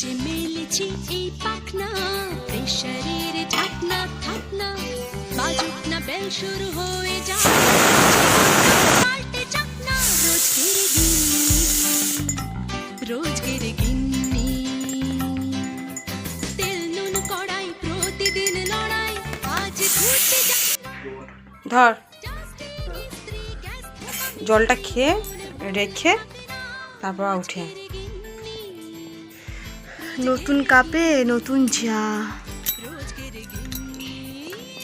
যে মেলেছি এই পাখনা প্রেশারের ঢাকনা থাকনা বাজুক না বেল শুরু হয়ে যায়। পাল্টে চাকনা রোজকের গিন্নি রোজকের গিন্নি। তেল নুন কড়াই প্রতিদিন লড়াই আজ ঘুরতে যা ধর। জলটা খেয়ে রেখে তারপর উঠে। নতুন কাপে নতুন চা।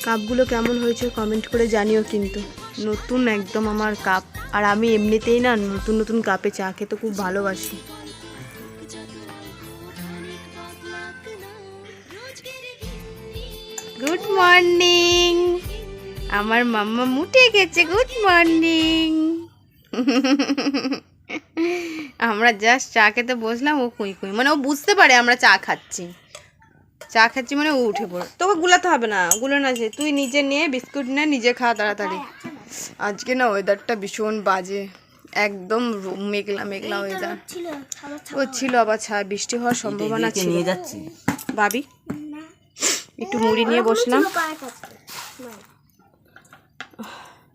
কাপগুলো কেমন হয়েছে কমেন্ট করে জানিও কিন্তু। নতুন একদম আমার কাপ। আর আমি এমনিতেই না নতুন নতুন কাপে চা খেতে খুব ভালোবাসি। গুড মর্নিং আমার মাম্মা মুটে গেছে গুড মর্নিং আমরা জাস্ট চা খেতে বসলাম ও কুঁই কুঁই। মানে ও বুঝতে পারে আমরা চা খাচ্ছি। চা খাচ্ছি মানে ও উঠে পড়ে। তোকে গুলাতে হবে না গুলো না যে তুই নিজে নিয়ে বিস্কুট নে নিজে খা তাড়াতাড়ি। আজকে না ওয়েদারটা ভীষণ বাজে। একদম মেঘলা মেঘলা ওয়েদার ও ছিল আবার ছা বৃষ্টি হওয়ার সম্ভাবনা ছিল। নিয়ে যাচ্ছি। ভাবি একটু মুড়ি নিয়ে বসলাম।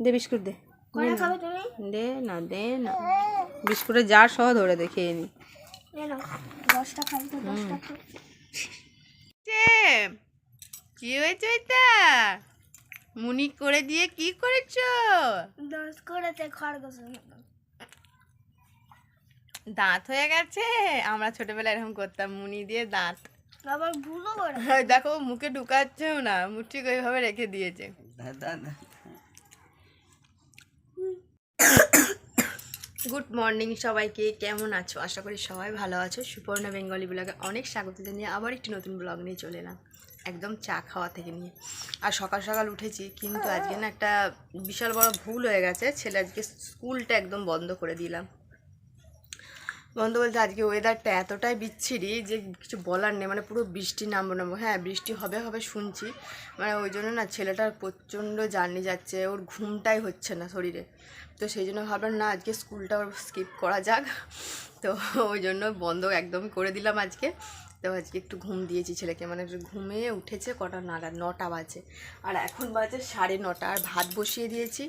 দে বিস্কুট দে। দে দে না দে না। বিস্কুটের জার সহ ধরে দে খেয়ে নি কি হয়েছে এটা মুনি করে দিয়ে কি করেছ? দাঁত হয়ে গেছে। আমরা ছোটবেলায় এরকম করতাম মুনি দিয়ে দাঁত। আবার ভুলও করে। হ্যাঁ, দেখো মুখে ঢুকাচ্ছেও না মুখ ঠিক ওইভাবে রেখে দিয়েছে। গুড মর্নিং সবাইকে। কেমন আছো? আশা করি সবাই ভালো আছো। সুপর্ণা বেঙ্গলি ব্লগে অনেক স্বাগত জানিয়ে আবার একটি নতুন ব্লগ নিয়ে চলে এলাম। একদম চা খাওয়া থেকে নিয়ে। আর সকাল সকাল উঠেছি, কিন্তু আজকে না একটা বিশাল বড় ভুল হয়ে গেছে। ছেলে আজকে স্কুলটা একদম বন্ধ করে দিলাম। বন্ধ বলতে আজকে ওয়েদারটা এতটাই বিচ্ছিরি যে কিছু বলার নেই মানে পুরো বৃষ্টি নামবো নামবো। হ্যাঁ বৃষ্টি হবে হবে শুনছি। মানে ওই জন্য না ছেলেটার প্রচণ্ড জার্নি যাচ্ছে, ওর ঘুমটাই হচ্ছে না শরীরে। তো সেই জন্য ভাবলাম, না, আজকে স্কুলটা ওর স্কিপ করা যাক। তো ওই জন্য বন্ধ একদমই করে দিলাম আজকে। তো আজকে একটু ঘুম দিয়েছি ছেলেকে মানে ঘুমিয়ে উঠেছে কটা নাগাদ, নটা বাজে। আর এখন বাজে সাড়ে নটা, আর ভাত বসিয়ে দিয়েছি।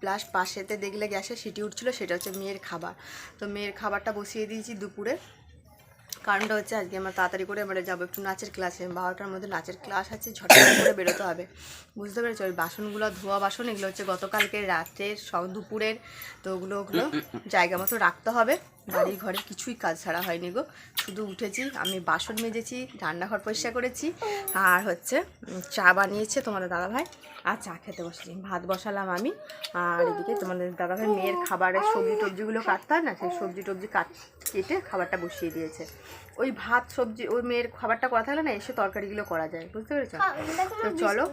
প্লাস পাশেতে দেখলে গ্যাসে সিটি উঠছিল সেটা হচ্ছে মেয়ের খাবার। তো মেয়ের খাবারটা বসিয়ে দিয়েছি দুপুরে। কারণটা হচ্ছে আজকে আমার তাড়াতাড়ি করে আমরা যাব একটু নাচের ক্লাসে বারোটার মধ্যে নাচের ক্লাস আছে ঝটপট করে বেরোতে হবে। বুঝতে পেরেছ? ওই বাসনগুলো ধোয়া বাসন এগুলো হচ্ছে গতকালকে রাতের দুপুরের তো ওগুলো ওগুলো জায়গা মতো রাখতে হবে। বাড়ি ঘরে কিছুই কাজ ছাড়া হয়নি গো। শুধু উঠেছি আমি বাসন মেজেছি রান্নাঘর পরিষ্কার করেছি আর হচ্ছে চা বানিয়েছে তোমাদের দাদাভাই। আর চা খেতে বসেছি। ভাত বসালাম আমি আর এদিকে তোমাদের দাদাভাই মেয়ের খাবারের সবজি টবজিগুলো কাটতে হয় না সেই সবজি টবজি কাট কেটে খাবারটা বসিয়ে দিয়েছে। ওই ভাত সবজি ওই মেয়ের খাবারটা করা থাকলে না এসে তরকারিগুলো করা যায় বুঝতে পেরেছ? তো চলো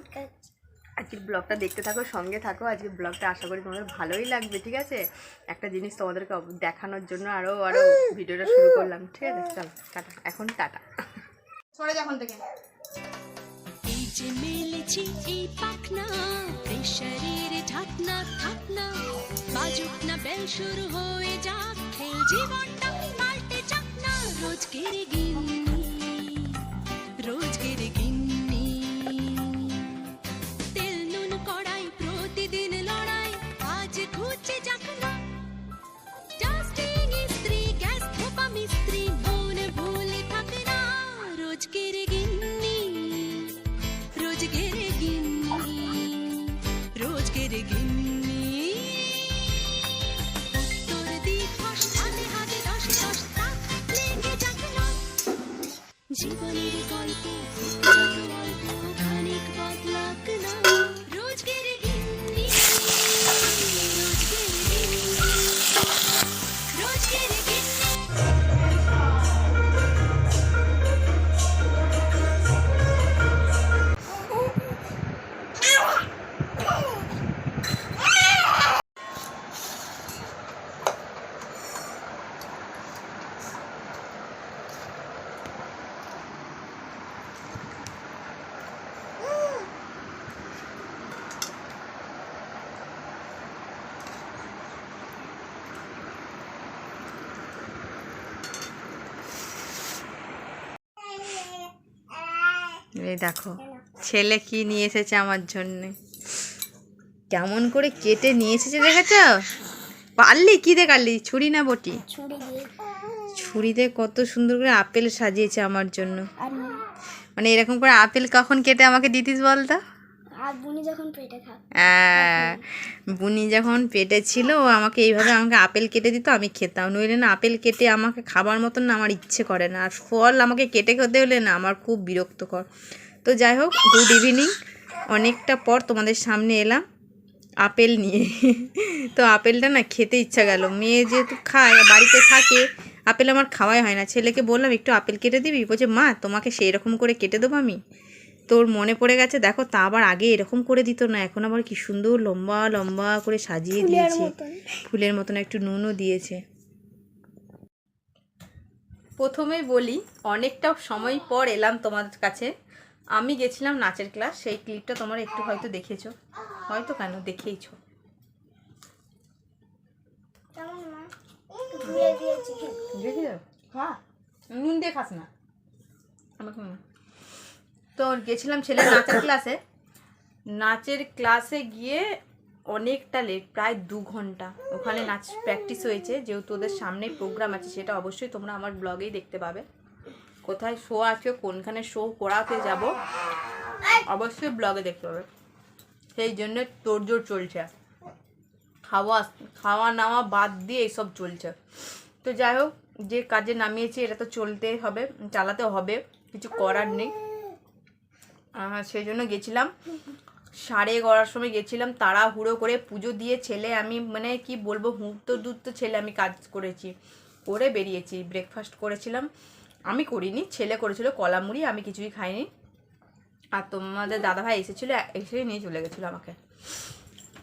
আজকের ব্লগটা দেখতে থাকো সঙ্গে থাকো। আজকের ব্লগটা আশা করি তোমাদের ভালোই লাগবে ঠিক আছে? একটা জিনিস তোমাদেরকে দেখানোর জন্য আরও আরও ভিডিওটা শুরু করলাম ঠিক আছে? চলো টাটা। এখন টাটা। সরে যখন থেকে। এই যে মেলেছি এই পাখনা প্রেশারের ঢাকনা থাকনা বাজুক না বেল শুরু হয়ে যাক খেল জীবনটা পাল্টে যাক না রোজকের গিন্নি রোজকের দেখো ছেলে কি নিয়ে এসেছে আমার জন্য? কেমন করে কেটে নিয়ে এসেছে দেখেছ? পারলি? কি দেখালি ছুরি না বটি? ছুরিতে কত সুন্দর করে আপেল সাজিয়েছে আমার জন্য। মানে এরকম করে আপেল কখন কেটে আমাকে দিতিস বলতো? আহ, বুনি যখন পেটে ছিল ও আমাকে এইভাবে আমাকে আপেল কেটে দিত আমি খেতাম। নইলে না আপেল কেটে আমাকে খাবার মতন না আমার ইচ্ছে করে না। আর ফল আমাকে কেটে খেতে হলে না আমার খুব বিরক্তকর। তো যাই হোক গুড ইভিনিং অনেকটা পর তোমাদের সামনে এলাম আপেল নিয়ে। তো আপেলটা না খেতে ইচ্ছা গেল। মেয়ে যেহেতু খায় বাড়িতে থাকে আপেল আমার খাওয়াই হয় না। ছেলেকে বললাম একটু আপেল কেটে দিবি? বলছে মা তোমাকে সেই রকম করে কেটে দেবো আমি। তোর মনে পড়ে গেছে দেখো তা আবার আগে এরকম করে দিত না এখন আবার কি সুন্দর লম্বা লম্বা করে সাজিয়ে দিয়েছে। ফুলের মতন একটু নুনও দিয়েছে। প্রথমেই বলি অনেকটা সময় পর এলাম তোমার কাছে। আমি গেছিলাম নাচের ক্লাস সেই ক্লিপটা তোমরা একটু হয়তো দেখেছ। হয়তো কেন? দেখেইছো। হ্যাঁ নুন দিয়ে খাস না। আমাকে তো গেছিলাম ছেলের নাচের ক্লাসে। নাচের ক্লাসে গিয়ে অনেকটা লেট প্রায় দু ঘণ্টা। ওখানে নাচ প্র্যাকটিস হয়েছে যেহেতু ওদের সামনে প্রোগ্রাম আছে সেটা অবশ্যই তোমরা আমার ব্লগেই দেখতে পাবে। কোথায় শো আছে, কোনখানে শো করাতে যাব, অবশ্যই ব্লগে দেখতে পাবে। সেই জন্য তোড়জোড় চলছে। খাওয়া খাওয়া নাওয়া বাদ দিয়ে এইসব চলছে। তো যাই হোক, যে কাজে নামিয়েছি, এটা তো চলতে হবে, চালাতে হবে, কিছু করার নেই। সেই জন্য গেছিলাম। সাড়ে এগারোটার সময় গেছিলাম, তাড়াহুড়ো করে পুজো দিয়ে ছেলে আমি মানে কি বলব হুঁতো দুতো ছেলে আমি কাজ করেছি, করে বেরিয়েছি। ব্রেকফাস্ট করেছিলাম। আমি করিনি, ছেলে করেছিল, কলা মুড়ি, আমি কিছুই খাইনি। আর তোমাদের দাদাভাই এসেছিল, এসে নিয়ে চলে গেছিল আমাকে।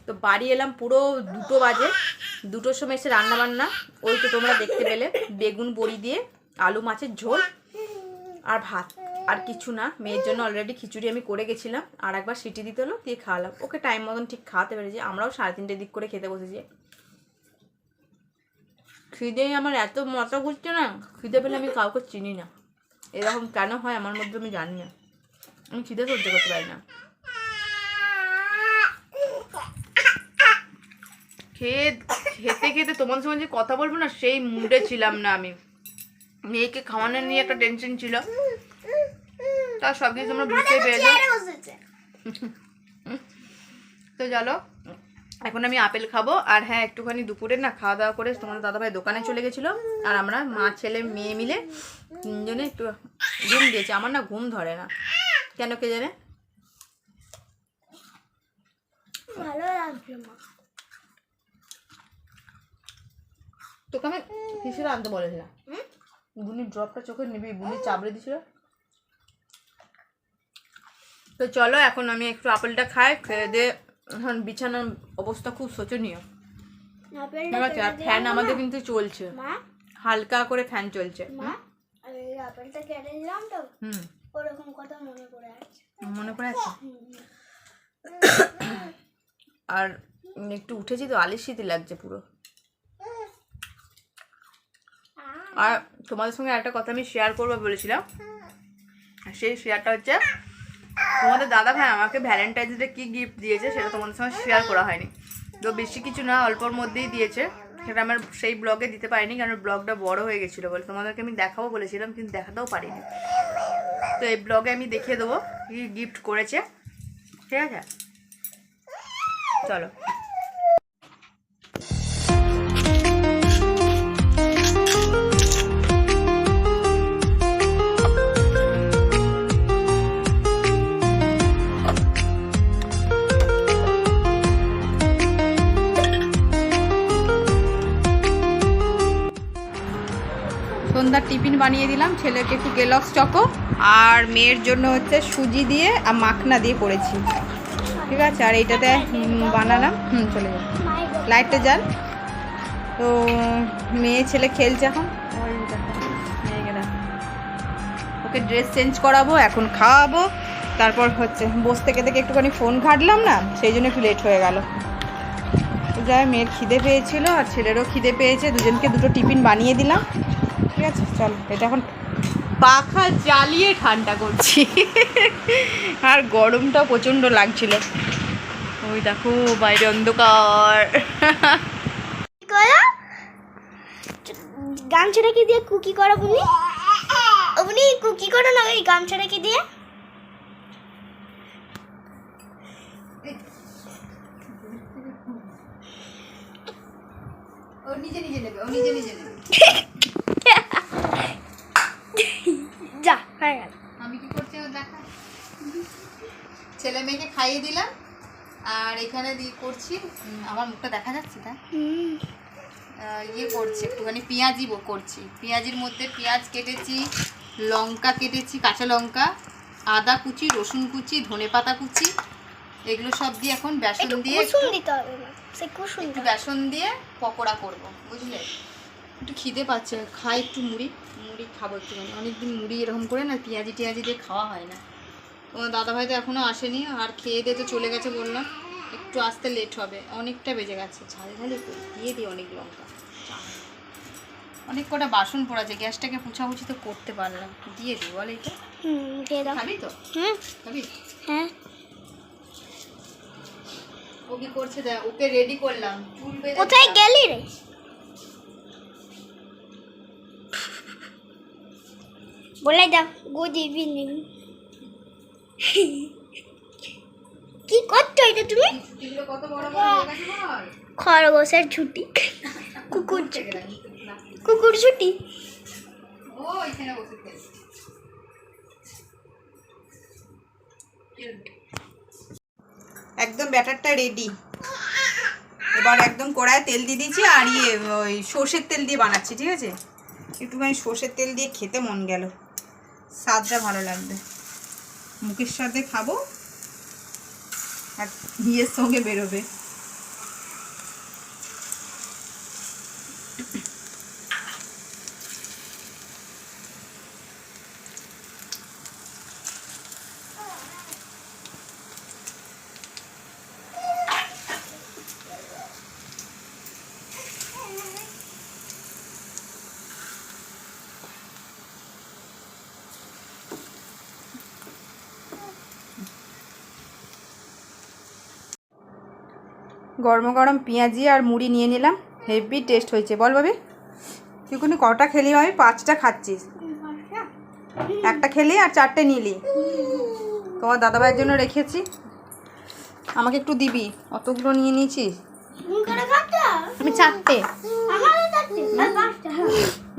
তো বাড়ি এলাম পুরো দুটো বাজে, দুটোর সময় এসে রান্না বান্না ওই তো তোমরা দেখতে পেলে, বেগুন বড়ি দিয়ে, আলু মাছের ঝোল আর ভাত, আর কিছু না। মেয়ের জন্য অলরেডি খিচুড়ি আমি করে গেছিলাম, আর একবার সিটি দিতে হলো, দিয়ে খাওয়ালাম। ওকে টাইম মতন ঠিক খাওয়াতে পেরেছি, আমরাও সাড়ে তিনটের দিক করে খেতে বসেছি। খিদে আমার এত মাথা ঘুরছে না, খিদে পেলে আমি কাউকে চিনি না। এরকম কেন হয় আমার মধ্যে আমি জানি না। আমি খিদে সহ্য করতে পারি না। খেয়ে, খেতে খেতে তোমার সঙ্গে যে কথা বলব না, সেই মুডে ছিলাম না আমি। মেয়েকে খাওয়ানো নিয়ে একটা টেনশন ছিল। তার সব কিছু তোমরা বুঝতেই পেরেছ। তো চলো এখন আমি আপেল খাব। আর হ্যাঁ একটুখানি দুপুরে না খাওয়া দাওয়া করে তোমার দাদাভাই দোকানে চলে গেছিল। আর আমরা মা ছেলে মেয়ে মিলে তিনজনে একটু ঘুম দিয়েছি। আমার না ঘুম ধরে না। কেন কে জানে? ভালো লাগছে তোকে আমি কিসের আনতে বলেছিলাম? বুনি ড্রপটা চোখে নিবি বুনি চাবড়ে দিছিল। তো চলো এখন আমি একটু আপেলটা খাই খেয়ে দিয়ে এখন বিছানার অবস্থা খুব শোচনীয়। ফ্যান আমাদের কিন্তু চলছে। হালকা করে ফ্যান চলছে। মনে পড়ে আছে। আর একটু উঠেছি তো আলিশিতি লাগছে পুরো। আর তোমাদের সঙ্গে একটা কথা আমি শেয়ার করব বলেছিলাম। সেই শেয়ারটা হচ্ছে তোমাদের দাদা ভাই আমাকে ভ্যালেন্টাইন্স ডে কী গিফট দিয়েছে সেটা তোমাদের সঙ্গে শেয়ার করা হয়নি। তো বেশি কিছু না, অল্পর মধ্যেই দিয়েছে। সেটা আমার সেই ব্লগে দিতে পারিনি, কারণ ব্লগটা বড় হয়ে গেছিল বলে। তোমাদেরকে আমি দেখাবো বলেছিলাম, কিন্তু দেখাতেও পারিনি। তো এই ব্লগে আমি দেখিয়ে দেবো কি গিফট করেছে। ঠিক আছে? চলো। বানিয়ে দিলাম। ছেলেকে একটু গেলক্স চকো। আর মেয়ের জন্য হচ্ছে সুজি দিয়ে আর মাখনা দিয়ে করেছি। ঠিক আছে? আর এইটাতে বানালাম। হুম, চলে যাও। লাইটটা জ্বাল। তো, মেয়ে ছেলে খেলছে এখন। ওকে ড্রেস চেঞ্জ করাবো, এখন খাওয়াবো। তারপর হচ্ছে, বসে থেকে থেকে একটুখানি ফোন ঘাটলাম না, সেই জন্য একটু লেট হয়ে গেল। যাই মেয়ের খিদে পেয়েছিল আর ছেলেরও খিদে পেয়েছে। দুজনকে দুটো টিফিন বানিয়ে দিলাম। ঠিক আছে চলো এটা এখন পাখা জ্বালিয়ে ঠান্ডা করছি। আর গরমটা প্রচণ্ড লাগছিল। ওই দেখো বাইরে অন্ধকার। কি করো? গামছাটাকে দিয়ে কুকি করো বুনি? আপনি কুকি করো না ওই গামছাটাকে দিয়ে? ও নিজে নিজে নেবে ও নিজে নিজে নেবে। হয়ে গেল। আমি কি করছি দেখা? ছেলে মেয়েকে খাইয়ে দিলাম আর এখানে করছি আমার মুখটা দেখা যাচ্ছে তা? ইয়ে করছি একটুখানি পেঁয়াজি করছি। পেঁয়াজির মধ্যে পেঁয়াজ কেটেছি লঙ্কা কেটেছি কাঁচা লঙ্কা আদা কুচি রসুন কুচি ধনে পাতা কুচি এগুলো সব দিয়ে এখন বেসন দিয়ে একটু-। বেসন দিয়ে পকোড়া করব বুঝলে? একটু খিদে পাচ্ছে খাই একটু মুড়ি মুড়ি খাব একটুখানি। অনেকদিন মুড়ি এরকম করে না পেঁয়াজি টিয়াজি দিয়ে খাওয়া হয় না। তোমার দাদাভাই তো এখনও আসেনি আর খেয়ে দিয়ে তো চলে গেছে বললাম একটু আসতে লেট হবে। অনেকটা বেজে গেছে। ঝাল ঝালি দিয়ে দিই অনেক লঙ্কা। অনেক কটা বাসন পড়েছে গ্যাসটাকে পুছাপুছি তো করতে পারলাম। দিয়ে দিই বল এটা হুম খাবি তো? খাবি? হ্যাঁ। ও কি করছে দেখ ওকে রেডি করলাম। কোথায় গেলি রে? বলে দাও গুড ইভিনিং কি করছ এটা তুমি খরগোশের ছুটি কুকুর ছুটি কুকুর ছুটি। একদম ব্যাটারটা রেডি এবার একদম কড়ায় তেল দিয়ে দিয়েছি আর ইয়ে ওই সর্ষের তেল দিয়ে বানাচ্ছি, ঠিক আছে? একটুখানি সর্ষের তেল দিয়ে খেতে মন গেল। স্বাদটা ভালো লাগবে। মুখের সাথে খাব আর ঘিয়ের সঙ্গে বেরোবে। গরম গরম পেঁয়াজি আর মুড়ি নিয়ে নিলাম। হেভি টেস্ট হয়েছে। বল ভাবি তুই কোনো কটা খেলি আমি পাঁচটা খাচ্ছিস। একটা খেলি আর চারটে নিলি। তোমার দাদাভাইয়ের জন্য রেখেছি। আমাকে একটু দিবি। অতগুলো নিয়ে নিয়েছিস। আমি চারটে।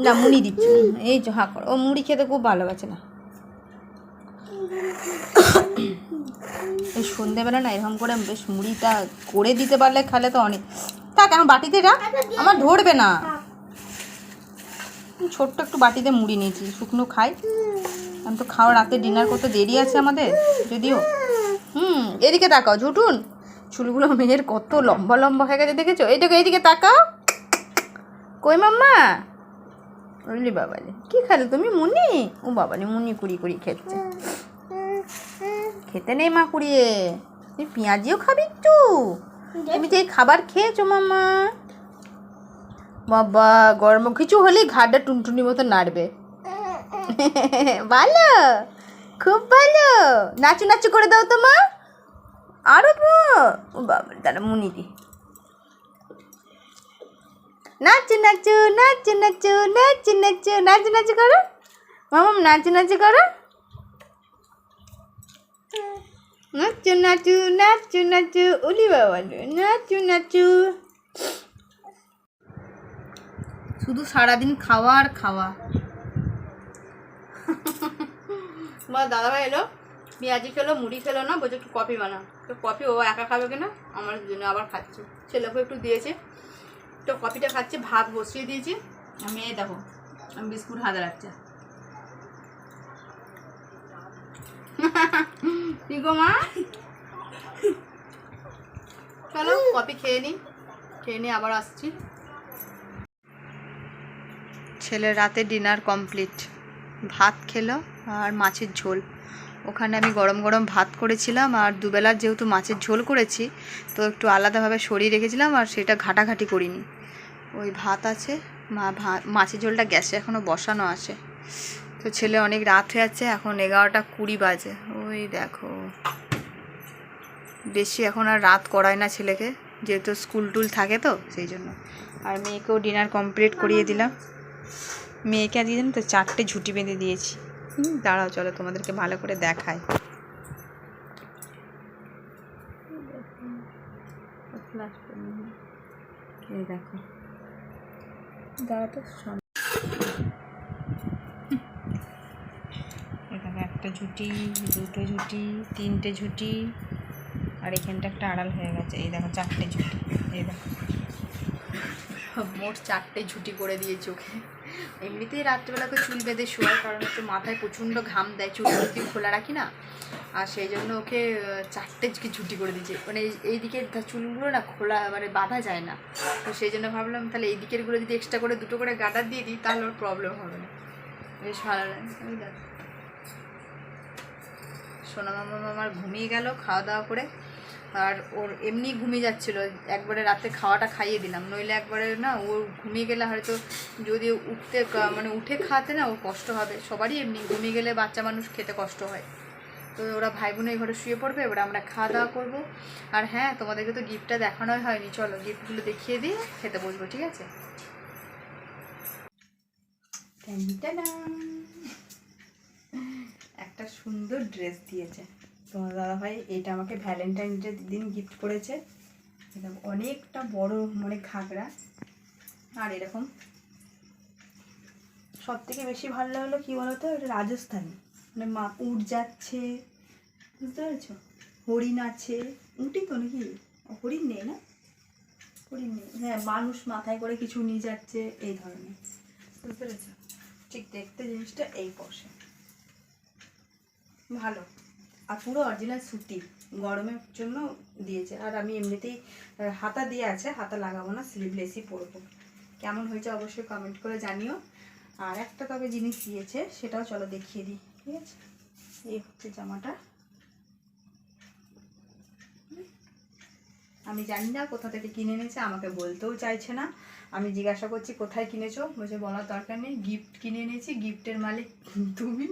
না মুড়ি দিচ্ছি। এই যে হা কর। ও মুড়ি খেতে খুব ভালোবাসে না। এই সন্ধেবেলা না এরকম করে বেশ মুড়িটা করে দিতে পারলে খালে তো অনেক। থাক আমার বাটিতে রাখ আমার ধরবে না। ছোট্ট একটু বাটিতে মুড়ি নিয়েছি, শুকনো খাই। আমি তো খাওয়া রাতে ডিনার করতে দেরি আছে আমাদের, যদিও। হুম, এদিকে তাকাও, ঝুটুন। চুলগুলো মেয়ের কত লম্বা লম্বা হয়ে গেছে, দেখেছ? এইটাকে এইদিকে তাকাও। কই মাম্মা? বুঝলি বাবালে। কি খালে তুমি? মুনি ও বাবালে মুনি কুড়ি কুড়ি খেচ্ছে। খেতে নেই মা কুড়িয়ে। তুমি পেঁয়াজিও খাবি একটু। তুমি তো এই খাবার খেয়েছো মামা বাবা গরম কিছু হলেই ঘাটটা টুনটুনি মতো নাড়বে। ভালো খুব ভালো। নাচু নাচু করে দাও তো মা। আরও বাবা দাঁড়া মুনি দি। নাচু নাচু নাচু নাচু নাচু নাচু নাচু নাচু করো। মামা নাচু নাচু করো। নাচু নাচু নাচু নাচু উলি বাবা নাচু নাচু। শুধু সারাদিন খাওয়া আর খাওয়া। তোমার দাদাভাই এলো। পেঁয়াজি খেলো মুড়ি খেলো না বলছে একটু কফি বানা। তো কফি ও একা খাবে কিনা? আমার জন্য আবার খাচ্ছে। ছেলেকে একটু দিয়েছে। তো কফিটা খাচ্ছে ভাত বসিয়ে দিয়েছি। আমি এই দেখো আমি বিস্কুট হাতে রাখছি। মা? চলো, কফি খেয়ে নিই খেয়ে নিয়ে আবার আসছি। ছেলের রাতে ডিনার কমপ্লিট। ভাত খেলো আর মাছের ঝোল। ওখানে আমি গরম গরম ভাত করেছিলাম আর দুবেলার যেহেতু মাছের ঝোল করেছি, তো একটু আলাদাভাবে সরিয়ে রেখেছিলাম আর সেটা ঘাটাঘাটি করিনি। ওই ভাত আছে, মা ভাত মাছের ঝোলটা গ্যাসে এখনও বসানো আছে। তো ছেলে অনেক রাত হয়ে যাচ্ছে এখন এগারোটা কুড়ি বাজে। ওই দেখো। বেশি এখন আর রাত করায় না ছেলেকে, যেহেতু স্কুল টুল থাকে তো, সেই জন্য। আর মেয়েকেও ডিনার কমপ্লিট করিয়ে দিলাম। মেয়েকে আজকে জানো তো চারটে ঝুটি বেঁধে দিয়েছি। দাঁড়াও, চলো তোমাদেরকে ভালো করে দেখাই। এই দেখো। দাঁড়া তো সামনে এখানে একটা ঝুটি, দুটো ঝুটি, তিনটে ঝুটি, আর এখানটা একটা আড়াল হয়ে গেছে। এই দেখো, চারটে ঝুটি। এই দেখো। মোট চারটে ঝুটি করে দিয়ে চোখে। এমনিতেই রাত্রেবেলাকে চুল বেঁধে শোয়ার কারণ হচ্ছে মাথায় প্রচণ্ড ঘাম দেয়, চুল যদি খোলা রাখি না। আর সেই জন্য ওকে চারটে ঝুটি করে দিয়েছে। মানে এই- দিকের চুলগুলো না খোলা মানে বাঁধা যায় না। তো সেই জন্য ভাবলাম, তাহলে এই দিকেরগুলো যদি এক্সট্রা করে দুটো করে গাডার দিয়ে দিই, তাহলে ওর প্রবলেম হবে না। বেশ ভালো লাগে। সোনা মামা আমার ঘুমিয়ে গেল, খাওয়া দাওয়া করে। আর ওর এমনি ঘুমিয়ে যাচ্ছিল, একবারে রাতে খাওয়াটা খাইয়ে দিলাম। নইলে একবারে না, ও ঘুমিয়ে গেলে হয়তো যদি উঠতে মানে উঠে খাওয়াতে না, ও কষ্ট হবে। সবারই এমনি ঘুমিয়ে গেলে বাচ্চা মানুষ খেতে কষ্ট হয়। তো ওরা ভাই বোন এই ঘরে শুয়ে পড়বে, এবার আমরা খাওয়া দাওয়া করব। আর হ্যাঁ তোমাদেরকে তো গিফটটা দেখানোই হয়নি। চলো, গিফটগুলো দেখিয়ে দিয়ে খেতে বসবো, ঠিক আছে? সুন্দর ড্রেস দিয়েছে। তোমার দাদা ভাই এটা আমাকে ভ্যালেন্টাইন ডে দিন গিফট করেছে। এটা অনেকটা বড় মানে ঘাগরা। আর এরকম সব থেকে বেশি ভালো লাগল কি বলতো? এটা রাজস্থানি। মানে মা উট যাচ্ছে, বুঝতে পেরেছ? হরিণ আছে। উটি তো নাকি? হরিণ নেই না? হরিণ নেই। হ্যাঁ মানুষ মাথায় করে কিছু নিয়ে যাচ্ছে, এই ধরনের। বুঝতে পেরেছ? ঠিক দেখতে জিনিসটা এই বসে ভালো। আর পুরো অরিজিনাল সুতি, গরমের জন্য দিয়েছে। আর আমি এমনিতেই হাতা দিয়ে আছে, হাতা লাগাবো না স্লিভলেসই পরবো। কেমন হয়েছে অবশ্যই কমেন্ট করে জানিও। আর একটা তবে জিনিস দিয়েছে, সেটাও চলো দেখিয়ে দিই, ঠিক আছে? এই হচ্ছে জামাটা। আমি জানি না কোথা থেকে কিনে এনেছে, আমাকে বলতেও চাইছে না। আমি জিজ্ঞাসা করছি, কোথায় কিনেছো? বলছে, বলার দরকার নেই গিফট কিনে এনেছি গিফটের মালিক তুমি,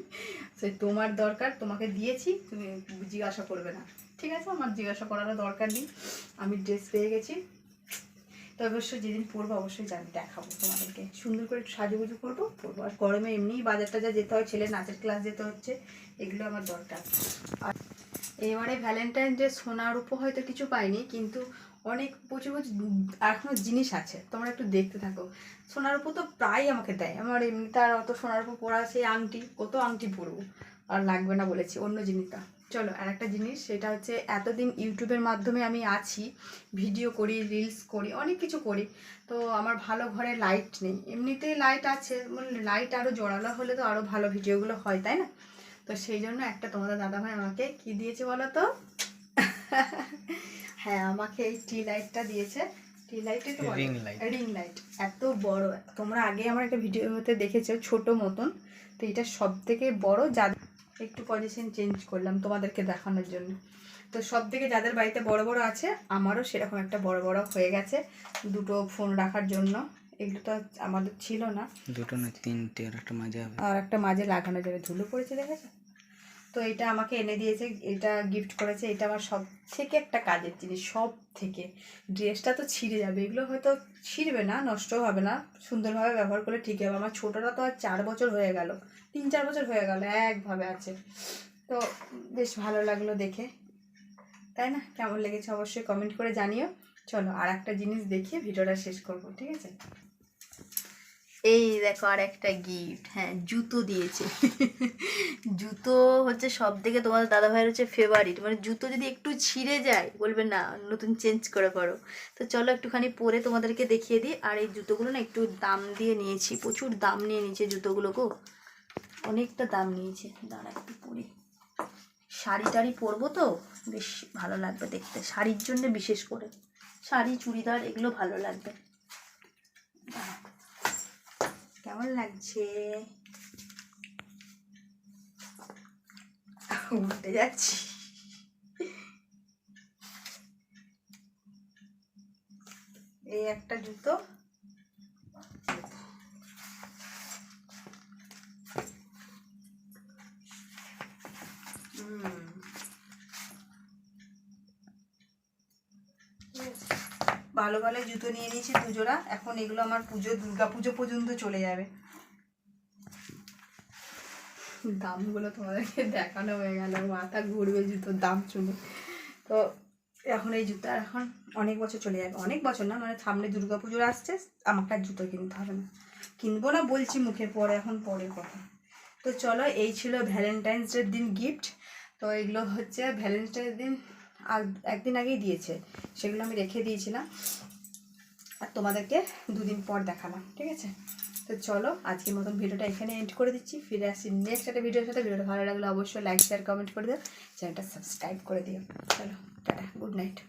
সে তোমার দরকার, তোমাকে দিয়েছি, তুমি জিজ্ঞাসা করবে না। ঠিক আছে, আমার জিজ্ঞাসা করারও দরকার নেই, আমি ড্রেস পেয়ে গেছি। তো অবশ্যই যেদিন পরবো, অবশ্যই জানি দেখাবো তোমাদেরকে। সুন্দর করে একটু সাজুগুজু করব, পরবো। আর গরমে এমনিই বাজার টাজার যেতে হয়, ছেলে নাচের ক্লাস যেতে হচ্ছে, এগুলো আমার দরকার। আর এবারে ভ্যালেন্টাইন ডে সোনার উপর হয়তো কিছু পাইনি, কিন্তু অনেক প্রচুর প্রচুর এখনও জিনিস আছে, তোমরা একটু দেখতে থাকো। সোনার উপর তো প্রায় আমাকে দেয়। আমার এমনিতে আর অত সোনার উপর পরা সেই আংটি কত আংটি পরবো আর লাগবে না বলেছি, অন্য জিনিসটা। চলো আর একটা জিনিস, সেটা হচ্ছে এতদিন ইউটিউবের মাধ্যমে আমি আছি, ভিডিও করি রিলস করি, অনেক কিছু করি। তো আমার ভালো ঘরে লাইট নেই। এমনিতেই লাইট আছে লাইট আরও জোরালো হলে তো আরও ভালো ভিডিওগুলো হয়, তাই না? তো সেই জন্য একটা তোমাদের দাদাভাই আমাকে কি দিয়েছে বলো তো? হ্যাঁ আমাকে এই টি লাইটটা দিয়েছে tea light light. Ring light এত বড়। তোমরা আগে আমার একটা ভিডিওতে দেখেছ ছোট মতন। তো এটা সব থেকে বড় যা একটু পজিশন চেঞ্জ করলাম তোমাদেরকে দেখানোর জন্য। তো সব থেকে যাদের বাড়িতে বড় বড় আছে আমারও সেরকম একটা বড় বড় হয়ে গেছে। দুটো ফোন রাখার জন্য। এগুলো তো আমাদের ছিল না। দুটো না তিনটে আর একটা মাঝে আর একটা মাঝে লাগানো যাবে। ধুলো পড়েছে দেখেছ? তো এটা আমাকে এনে দিয়েছে, এটা গিফট করেছে, এটা আমার সব থেকে একটা কাজের জিনিস সব থেকে ড্রেসটা তো ছিঁড়ে যাবে, এগুলো হয়তো ছিঁড়বে না, নষ্টও হবে না, সুন্দরভাবে ব্যবহার করলে ঠিক হবে। আমার ছোটোটা তো আর চার বছর হয়ে গেল, তিন চার বছর হয়ে গেল, একভাবে আছে। তো বেশ ভালো লাগল দেখে। তাই না? কেমন লেগেছে অবশ্যই কমেন্ট করে জানিও। চলো আর একটা জিনিস দেখিয়ে ভিডিওটা শেষ করব, ঠিক আছে? এই দেখো আর একটা গিফট হ্যাঁ জুতো দিয়েছে। জুতো হচ্ছে সব থেকে তোমার দাদা ভাইয়ের হচ্ছে ফেভারিট মানে জুতো যদি একটু ছিঁড়ে যায়, বলবে না, নতুন চেঞ্জ করে করো। তো চলো একটুখানি পরে তোমাদেরকে দেখিয়ে দিই, আর এই জুতোগুলো না একটু দাম দিয়ে নিয়েছি, প্রচুর দাম নিয়ে নিয়েছে জুতোগুলো গো। অনেকটা দাম নিয়েছে। দাঁড়া একটু পরে। শাড়ি টাড়ি পরবো তো? বেশ ভালো লাগবে দেখতে, শাড়ির জন্য বিশেষ করে। শাড়ি, চুড়িদার, এগুলো ভালো লাগবে দাঁড়াও। কেমন লাগছে? উল্টে যাচ্ছি। এই একটা জুতো। ভালো ভালো জুতো নিয়ে নিয়েছি দুজোড়া। এখন এগুলো আমার পুজো, দুর্গা পুজো পর্যন্ত চলে যাবে। দামগুলো তোমাদেরকে দেখানো হয়ে গেল। মাথা ঘুরবে জুতোর দাম শুনে। তো এখন এই জুতো এখন অনেক বছর চলে যাবে। অনেক বছর না মানে সামনে দুর্গা পুজো আসছে, আমাকে আর জুতো কিনতে হবে না। কিনবো না বলছি মুখে পরে, এখন পরে কথা। তো চলো, এই ছিল ভ্যালেন্টাইন্স ডের দিন গিফট তো এগুলো হচ্ছে ভ্যালেন্টাইন্স দিন আগ- একদিন আগেই দিয়েছে। সেগুলো আমি রেখে দিয়েছিলাম। আর তোমাদেরকে দুদিন পর দেখালাম, ঠিক আছে? তো চলো, আজকের মতন ভিডিওটা এখানে এন্ড করে দিচ্ছি। ফিরে আসি নেক্সট একটা ভিডিওর সাথে। ভিডিওটা ভালো লাগলে অবশ্যই লাইক শেয়ার কমেন্ট করে দিও। চ্যানেলটা সাবস্ক্রাইব করে দিও। চলো, টাটা গুড নাইট